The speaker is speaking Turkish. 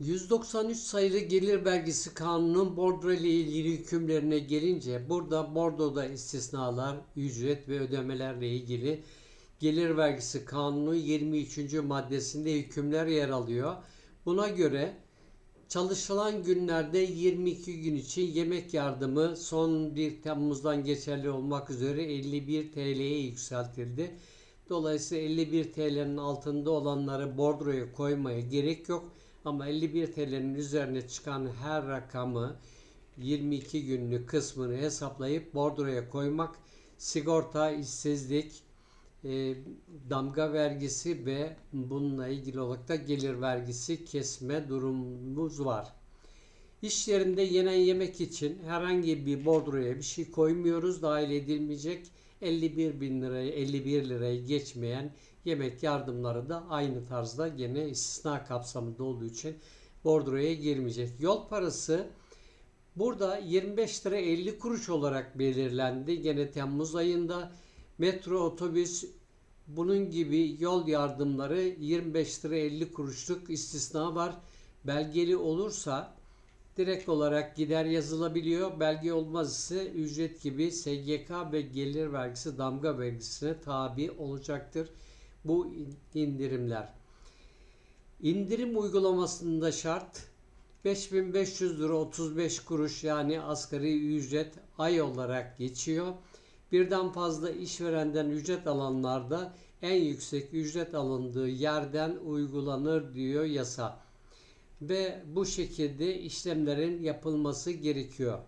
193 sayılı gelir vergisi kanunun bordro ile ilgili hükümlerine gelince burada bordoda istisnalar, ücret ve ödemelerle ilgili gelir vergisi kanunu 23. maddesinde hükümler yer alıyor. Buna göre çalışılan günlerde 22 gün için yemek yardımı son 1 Temmuz'dan geçerli olmak üzere 51 TL'ye yükseltildi. Dolayısıyla 51 TL'nin altında olanları bordroya koymaya gerek yok. Ama 51 TL'nin üzerine çıkan her rakamı 22 günlük kısmını hesaplayıp bordroya koymak sigorta, işsizlik, e, damga vergisi ve bununla ilgili olarak da gelir vergisi kesme durumumuz var. İş yerinde yenen yemek için herhangi bir bordroya bir şey koymuyoruz. Dahil edilmeyecek 51 bin liraya 51 lirayı geçmeyen yemek yardımları da aynı tarzda gene istisna kapsamında olduğu için bordroya girmeyecek. Yol parası burada 25 lira 50 kuruş olarak belirlendi. Gene Temmuz ayında metro, otobüs bunun gibi yol yardımları 25 lira 50 kuruşluk istisna var. Belgeli olursa direkt olarak gider yazılabiliyor. Belge olmaz ise ücret gibi SGK ve gelir vergisi damga vergisine tabi olacaktır bu indirimler. İndirim uygulamasında şart 5500 lira 35 kuruş yani asgari ücret ay olarak geçiyor. Birden fazla işverenden ücret alanlarda en yüksek ücret alındığı yerden uygulanır diyor yasa. Ve bu şekilde işlemlerin yapılması gerekiyor.